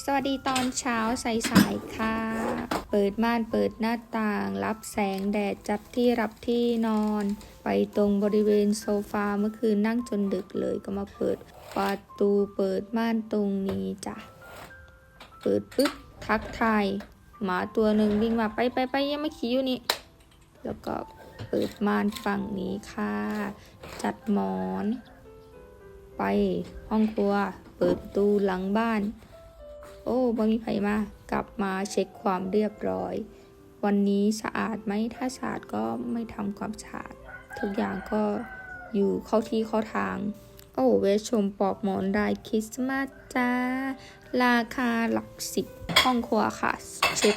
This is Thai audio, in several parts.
สวัสดีตอนเช้าสายๆค่ะ เปิดม่านเปิดหน้าต่าง รับแสงแดดจัดที่รับที่นอน ไปตรงบริเวณโซฟาเมื่อคืนนั่งจนดึกเลยก็มาเปิดประตูเปิดม่านตรงนี้จ้ะ เปิดปึ๊บทักทายหมาตัวหนึ่งวิ่งมาไปไปไปยังไม่ขี่อยู่นี่ แล้วก็เปิดม่านฝั่งนี้ค่ะ จัดหมอน ไปห้องครัว เปิดประตูหลังบ้าน โอ้บ่มีไผมากลับมาเช็คความเรียบร้อย วันนี้สะอาดไหมถ้าสะอาดก็ไม่ทำความสะอาด ทุกอย่างก็อยู่เข้าที่เข้าทาง โอ้เวชชมปอกหมอนได้คริสต์มาสจ้า ราคาหลักสิบห้องครัวค่ะ เช็ด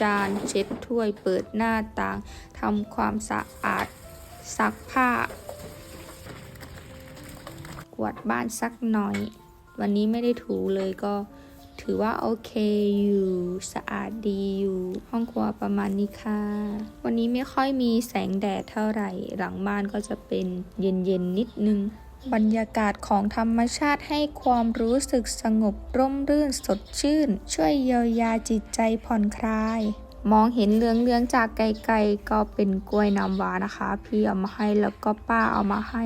จานเช็ดถ้วยเปิดหน้าต่างทำความสะอาดซักผ้ากวาดบ้านสักหน่อย วันนี้ไม่ได้ถูเลยก็ ถือว่าโอเคอยู่ สะอาดดีอยู่ ห้องครัวประมาณนี้ค่ะ วันนี้ไม่ค่อยมีแสงแดดเท่าไหร่ หลังบ้านก็จะเป็นเย็นๆนิดนึง บรรยากาศของธรรมชาติให้ความรู้สึกสงบร่มรื่นสดชื่น ช่วยเยียวยาจิตใจผ่อนคลาย มองเห็นเลืองๆจากไกลๆก็เป็นกล้วยน้ำว้านะคะ พี่เอามาให้แล้วก็ป้าเอามาให้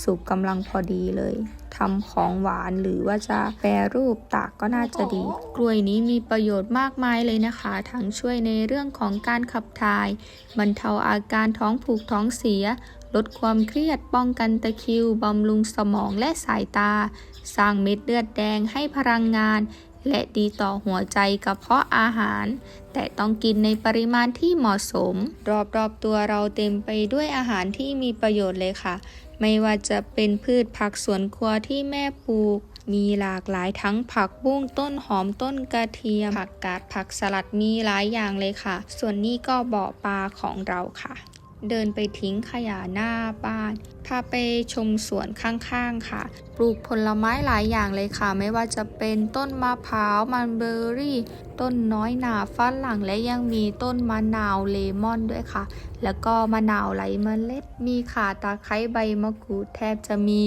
สุกกำลังพอดีเลยทำของหวานหรือว่าจะแปรรูปตากก็น่าจะดี กล้วยนี้มีประโยชน์มากมายเลยนะคะ ทั้งช่วยในเรื่องของการขับถ่ายบรรเทาอาการท้องผูกท้องเสีย ลดความเครียดป้องกันตะคิวบำรุงสมองและสายตา สร้างเม็ดเลือดแดงให้พลังงาน และดีต่อหัวใจกระเพาะอาหาร แต่ต้องกินในปริมาณที่เหมาะสม รอบๆตัวเราเต็มไปด้วยอาหารที่มีประโยชน์เลยค่ะ ไม่ว่าจะเป็นพืชผักสวนครัวที่แม่ปลูก มีหลากหลายทั้งผักบุ้งต้นหอมต้นกระเทียม ผักกาดผักสลัดมีหลายอย่างเลยค่ะ ส่วนนี้ก็บ่อปลาของเราค่ะ เดินไปทิ้งขยะหน้าบ้าน พาไปชมสวนข้างๆค่ะ ปลูกผลไม้หลายอย่างเลยค่ะ ไม่ว่าจะเป็นต้นมะพร้าวมันเบอร์รี่ ต้นน้อยหนาฝรั่งและยังมีต้นมะนาวเลมอนด้วยค่ะ แล้วก็มะนาวไหลเมล็ด มีข่าตะไคร้ใบมะกรูดแทบจะมี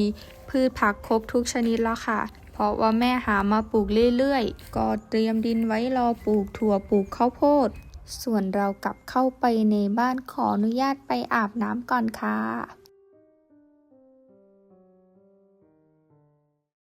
พืชผักครบทุกชนิดแล้วค่ะเพราะว่าแม่หามาปลูกเรื่อยๆ ก็เตรียมดินไว้รอปลูกถั่วปลูกข้าวโพด ส่วนเรากลับเข้าไปในบ้านขออนุญาตไปอาบน้ำก่อนค่ะ